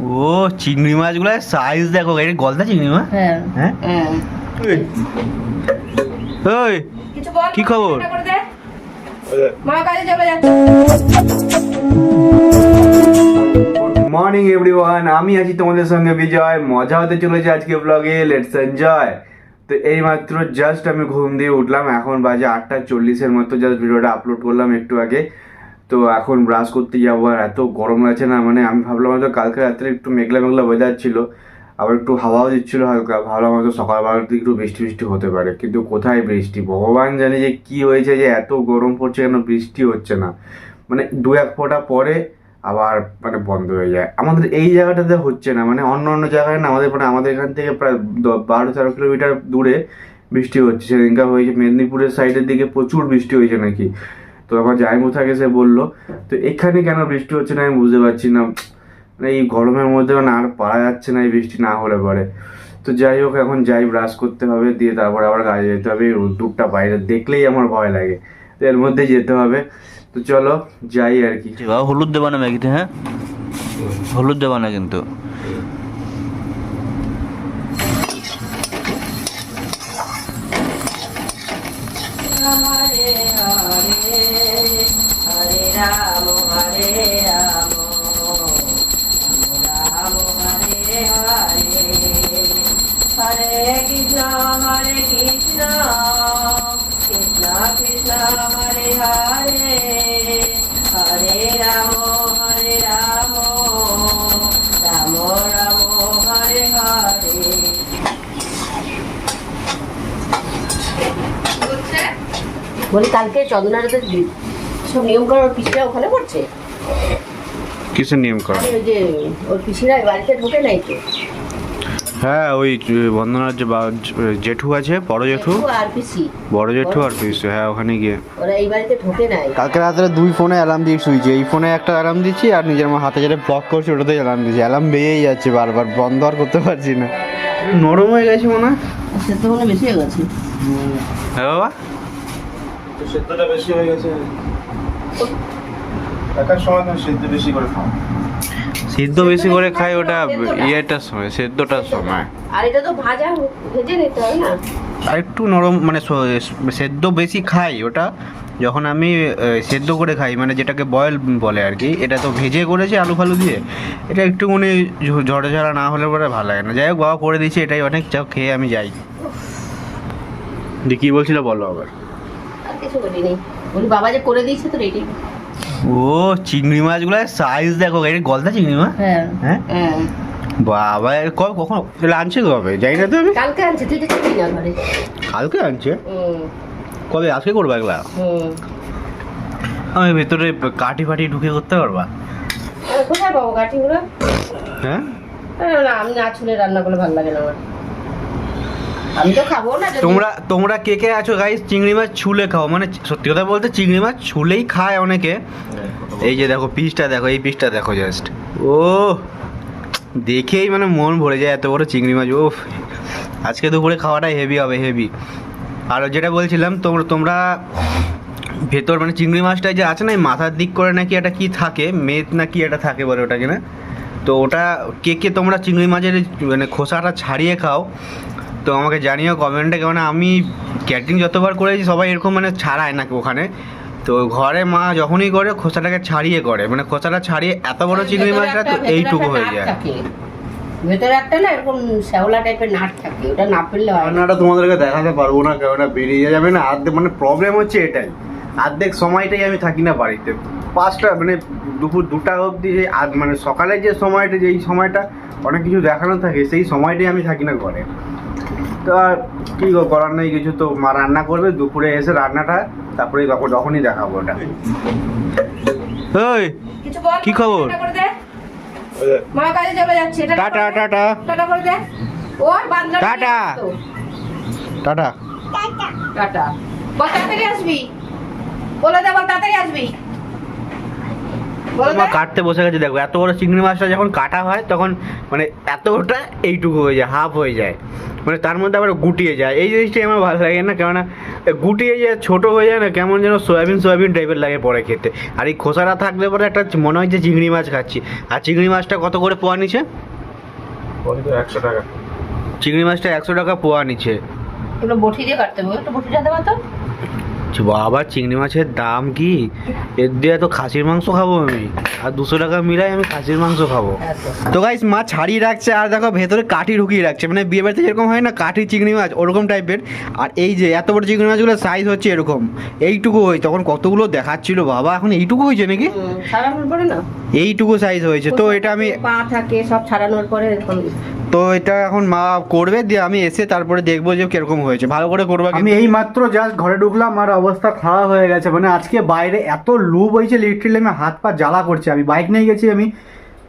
ও চিংড়ি মাছগুলোর সাইজ দেখো এটা গলদা চিংড়ি মাছ? হ্যাঁ। হ্যাঁ? ওই কি খবর? মা কাজে চলে যাচ্ছে। মর্নিং এভরিওয়ান আমি আছি তোমাদের সঙ্গে বিজয়। মজা হতে চলেছে আজকে ব্লগে লেটস এনজয় তো এই মাত্র জাস্ট আমি ঘুম দিয়ে উঠলাম। এখন বাজে আটটা চল্লিশের মতো। জাস্ট ভিডিওটা আপলোড করলাম একটু আগে। তো এখন ব্রাশ করতে যাব আর এত গরম লাগছে না মানে আমি ভাবলাম হয়তো কালকে রাত্রে একটু মেঘলা মেঘলা ওয়েদার ছিল, আবার একটু হাওয়াও দিচ্ছিল হালকা, ভাবলাম হয়তো সকালবেলার দিকে একটু বৃষ্টি বৃষ্টি হতে পারে, কিন্তু কোথায় বৃষ্টি? ভগবান জানে যে কি হয়েছে যে এত গরম পড়ছে কেন বৃষ্টি হচ্ছে না মানে দু এক ফোঁটা পরে আবার মানে বন্ধ হয়ে যায়। আমাদের এই জায়গাটাতে হচ্ছে না মানে অন্য অন্য জায়গায় না, আমাদের মানে আমাদের এখান থেকে প্রায় বারো তেরো কিলোমিটার দূরে বৃষ্টি হচ্ছে সেদিনকা হয়েছে মেদিনীপুরের সাইডের দিকে প্রচুর বৃষ্টি হয়েছে নাকি তো আমার জাইমু থাকে সে বলল, তো এখানে কেন বৃষ্টি হচ্ছে না? আমি বুঝতে পারছি না। মানে এই গরমের মধ্যে মানে আর পারা যাচ্ছে না এই বৃষ্টি না হলে পরে। তো যাই হোক, এখন যাই ব্রাশ করতে হবে, দিয়ে তারপরে আবার কাজে যেতে হবে। রোদ্দুরটা বাইরে দেখলেই আমার ভয় লাগে। তো এর মধ্যে যেতে হবে। তো চলো, যাই আর কি। হলুদ দেবা না ম্যাগিতে হ্যাঁ? হলুদ দেবা না কিন্তু। বলি কালকে চন্দনারতে সব নিয়ম করার পিসিরা ওখানে পড়ছে কিসের নিয়ম করা? ওই যে ওর পিসিরা বাড়িতে ঢোকে নাই তো। হ্যাঁ ওই বন্দনার যে জেঠু আছে বড় জেঠু আর পিসি। বড় জেঠু আর পিস হ্যাঁ ওখানে গিয়ে। ওরা এই বাড়িতে ঢোকে নাই। কালকে রাত্রে দুই ফোনে অ্যালার্ম দিয়ে শুয়েছি। এই ফোনে একটা অ্যালার্ম দিচ্ছি আর নিজের আমার হাতে যেটা ব্লক করছি ওটাতে অ্যালার্ম দিচ্ছি অ্যালার্ম বেরিয়েই যাচ্ছে বারবার বন্ধ আর করতে পারছি না। নরম হয়ে গেছে মনে হয়। সে তো মনে বেশি হয়ে গেছে। হ্যাঁ বাবা। সেদ্ধটা বেশি হয়ে গেছে। একার সময় তুমি সেদ্ধ বেশি করে খাও। সিদ্ধ বেশি করে খাই ওটা ইয়েটার সময় সেদ্ধটার সময়। আর এটা তো ভাজা ভেজে নিতে হয় না? আর একটু নরম মানে সেদ্ধ বেশি খাই ওটা যখন আমি সেদ্ধ করে খাই মানে যেটাকে বয়েল বলে আর কি এটা তো ভেজে করেছে আলু ফালু দিয়ে এটা একটুখানি ঝড়ে ঝরা না হলে পরে ভালো লাগে না। যাই হোক বাবা করে দিয়েছে এটাই অনেক চাও খেয়ে আমি যাই। দিয়ে কি বলছিল বলো আবার। কিছু বলিনি। বলি বাবা যে করে দিয়েছে তো রেডি ও চিংড়ি সাইজ দেখো এটা গলদা চিংড়ি মাছ হ্যাঁ। হ্যাঁ? হ্যাঁ। বাবা কবে কখন আনছে কবে? যাই না তো আমি। কালকে আনছে তুই তো চিনি না ঘরে। কালকে আনছে? কবে? আজকে করব এগুলা? হুম। আমি ভেতরে কাঠি ফাটি ঢুকে করতে পারবা? কোথায় পাবো কাঠিগুলো? হ্যাঁ? না আমি না ছুলে রান্না করলে ভালো লাগে না আমার। আমি তো খাব না তোমরা তোমরা কে কে আছো গাইস চিংড়ি মাছ ছুলে খাও। মানে সত্যি কথা বলতে চিংড়ি মাছ ছুলেই খায় অনেকে। এই যে দেখো পিসটা, দেখো, এই পিসটা দেখো জাস্ট ও দেখেই মানে মন ভরে যায় এত বড় চিংড়ি মাছ। ও আজকে দুপুরে খাওয়াটাই হেভি হবে হেভি আর যেটা বলছিলাম তোমরা তোমরা ভেতর মানে চিংড়ি মাছটা যে আছে না মাথার দিক করে নাকি একটা কি থাকে, মেদ না কি একটা থাকে বলে ওটা কিনা তো ওটা, কে কে তোমরা চিংড়ি মাছের মানে খোসাটা ছাড়িয়ে খাও তো আমাকে জানিও কমেন্টে কেমন আমি ক্যাটারিং যতবার করেছি সবাই এরকম মানে ছাড়ায় নাকি ওখানে। তো ঘরে মা যখনই করে খোসাটাকে ছাড়িয়ে করে। মানে খোসাটা ছাড়িয়ে এত বড় চিংড়ি মাছটা তো এইটুকু হয়ে যায়। ভেতরে একটা না এরকম শ্যাওলা টাইপের নাট থাকে ওটা না ফেললে হয় না। রান্নাটা তোমাদেরকে দেখাতে পারব না কেননা বেরিয়ে যাবে না। আর্ধেক মানে প্রবলেম হচ্ছে এটাই। অর্ধেক সময়টাই আমি থাকি না বাড়িতে। পাঁচটা মানে দুপুর দুটা অবধি যে আধ- মানে সকালে যে সময়টা যেই সময়টা অনেক কিছু দেখানো থাকে সেই সময়টাই আমি থাকি না ঘরে। তো আর কী করার নেই কিছু তো মা রান্না করবে দুপুরে এসে রান্নাটা তারপরে তখন যখনই দেখাবো ওটা। ওই কি খবর? এটা করে দে। মা কাজে চলে যাচ্ছে টাটা টাটা টাটা। করে দে। ওর বান্দরা টাটা। টাটা। টাটা। বল তাড়াতাড়ি আসবি। বলে দে বল তাড়াতাড়ি আসবি। তোমার কাটতে বসে গেছে দেখো এত বড় চিংড়ি মাছটা যখন কাটা হয় তখন মানে এতটা এইটুকু হয়ে যায় হাফ হয়ে যায়। মানে তার মধ্যে আবার গুটিয়ে যায়। এই জিনিসটাই আমার ভালো লাগে না কেননা গুটিয়ে যায় ছোট হয়ে যায় না কেমন যেন সয়াবিন সয়াবিন টাইপের লাগে পরে খেতে। আর এই খোসাটা থাকলে পরে একটা মনে হয় যে চিংড়ি মাছ খাচ্ছি। আর চিংড়ি মাছটা কত করে পোয়া তো একশো টাকা। চিংড়ি মাছটা একশো টাকা পোয়া নিচ্ছে। বটি দিয়ে কাটতে হবে একটু বটিটা দেবো তো। বাবা চিংড়ি মাছের দাম কি? এর দিয়ে তো খাসির মাংস খাব আমি। আর দুশো টাকা মিলাই আমি খাসির মাংস খাব। তো গাইস মাছ ছাড়িয়ে রাখছে আর দেখো ভেতরে কাঠি ঢুকিয়ে রাখছে। মানে বিয়ে বাড়িতে যেরকম হয় না কাঠি চিংড়ি মাছ ওরকম টাইপের আর এই যে এত বড় চিংড়ি মাছগুলোর সাইজ হচ্ছে এরকম। এইটুকু হয় তখন কতগুলো দেখাচ্ছিল বাবা? এখন এইটুকু হয়েছে নাকি? ছাড়ানোর পরে না? এইটুকু সাইজ হয়েছে। তো এটা আমি পা থাকে সব ছাড়ানোর পরে তো এটা এখন মা করবে দিয়ে আমি এসে তারপরে দেখব যে কীরকম হয়েছে। ভালো করে করব আমি এই মাত্র জাস্ট ঘরে ঢুকলাম আর অবস্থা খারাপ হয়ে গেছে। মানে আজকে বাইরে এত লু বইছে লিটারেলি আমি হাত পা জ্বালা করছে। আমি বাইক নিয়ে গেছি আমি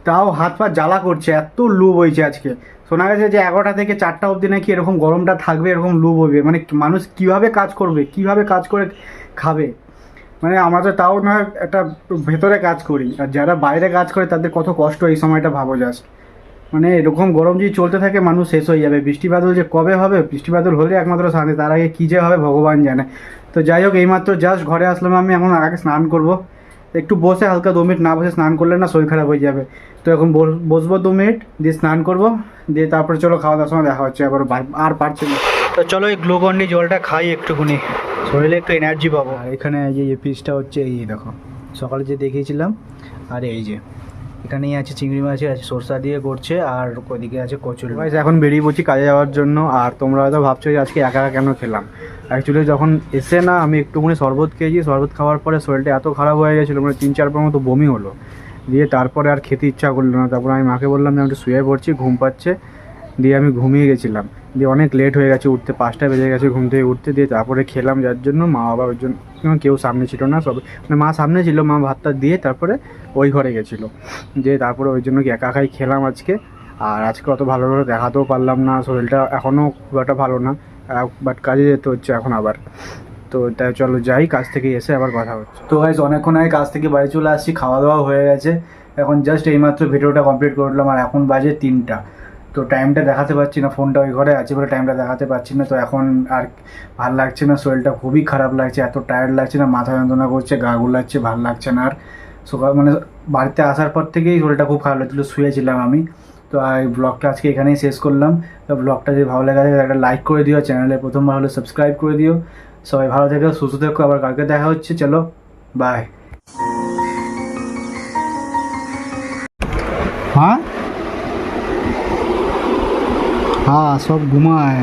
তাও হাত পা জ্বালা করছে এত লু বইছে আজকে। শোনা গেছে যে এগারোটা থেকে চারটা অবধি নাকি এরকম গরমটা থাকবে এরকম লু বইবে মানে মানুষ কীভাবে কাজ করবে কীভাবে কাজ করে খাবে? মানে আমরা তো তাও না একটা ভেতরে কাজ করি। আর যারা বাইরে কাজ করে তাদের কত কষ্ট এই সময়টা ভাবো জাস্ট মানে এরকম গরম যদি চলতে থাকে, মানুষ শেষ হয়ে যাবে। বৃষ্টি বাদল যে কবে হবে? বৃষ্টি বাদল হলে একমাত্র শান্তি তার আগে কী যে হবে ভগবান জানে। তো যাই হোক, এইমাত্র জাস্ট ঘরে আসলাম আমি, এখন আগে স্নান করব। একটু বসে হালকা দু মিনিট না বসে স্নান করলে না শরীর খারাপ হয়ে যাবে। তো এখন বস- বসবো দু মিনিট, দিয়ে স্নান করব। দিয়ে তারপরে চলো খাওয়া দাওয়ার সময় দেখা হচ্ছে, আবার আর পারছি না। তো চলো এই গ্লুকন্ডি জলটা খাই একটুখানি। শরীরে একটু এনার্জি পাবো। এখানে এই যে পিসটা হচ্ছে, এই দেখো, সকালে যে দেখিয়েছিলাম, আর এই যে। এখানেই আছে চিংড়ি মাছ, আছে সরষা দিয়ে করছে, আর ওইদিকে আছে কচুরি মাছ এখন বেরিয়ে পড়ছি কাজে যাওয়ার জন্য, আর তোমরা হয়তো ভাবছ যে আজকে একা একা কেন খেলাম? অ্যাকচুয়ালি যখন এসে না, আমি একটুখানি শরবত খেয়েছি, শরবত খাওয়ার পরে শরীরটা এত খারাপ হয়ে গেছিল মানে তিন চারবার মতো বমি হলো। দিয়ে তারপরে আর খেতে ইচ্ছা করল না, তারপর আমি মাকে বললাম যে আমি একটু শুয়ে পড়ছি, ঘুম পাচ্ছে। দিয়ে আমি ঘুমিয়ে গেছিলাম। দিয়ে অনেক লেট হয়ে গেছে, উঠতে পাঁচটা বেজে গেছে ঘুম থেকে উঠতে, দিয়ে তারপরে খেলাম যার জন্য মা বাবা ওর জন্য কেউ সামনে ছিল না, সব মানে মা সামনে ছিল, মা ভাতটা দিয়ে তারপরে ওই ঘরে গেছিল। দিয়ে তারপরে ওই জন্য কি একা একাই খেলাম আজকে। আর আজকে অত ভালোভাবে দেখাতেও পারলাম না, শরীরটা এখনও খুব একটা ভালো না। বাট কাজে যেতে হচ্ছে এখন আবার। তো তাই চলো যাই, কাজ থেকে এসে আবার কথা হচ্ছে। তো গাইজ অনেকক্ষণ আগে কাজ থেকে বাড়ি চলে আসছি, খাওয়া দাওয়া হয়ে গেছে। এখন জাস্ট এইমাত্র ভিডিওটা কমপ্লিট করলাম আর এখন বাজে তিনটা। তো টাইমটা দেখাতে পারছি না ফোনটা ওই ঘরে আছে বলে টাইমটা দেখাতে পারছি না, তো এখন আর ভালো লাগছে না, শরীরটা খুবই খারাপ লাগছে, এত টায়ার্ড লাগছে না, মাথা যন্ত্রণা করছে, গা গুলাচ্ছে, ভালো লাগছে না আর। সকাল মানে বাড়িতে আসার পর থেকেই শরীরটা খুব খারাপ লাগছিল, শুয়েছিলাম আমি। তো এই ব্লগটা আজকে এখানেই শেষ করলাম। তো ব্লগটা যদি ভালো লাগে থাকে, একটা লাইক করে দিও চ্যানেলে প্রথমবার হলে সাবস্ক্রাইব করে দিও। সবাই ভালো থেকো, সুস্থ থেকো, আবার কালকে দেখা হচ্ছে, চলো বাই হ্যাঁ? হ্যাঁ সব ঘুমায়।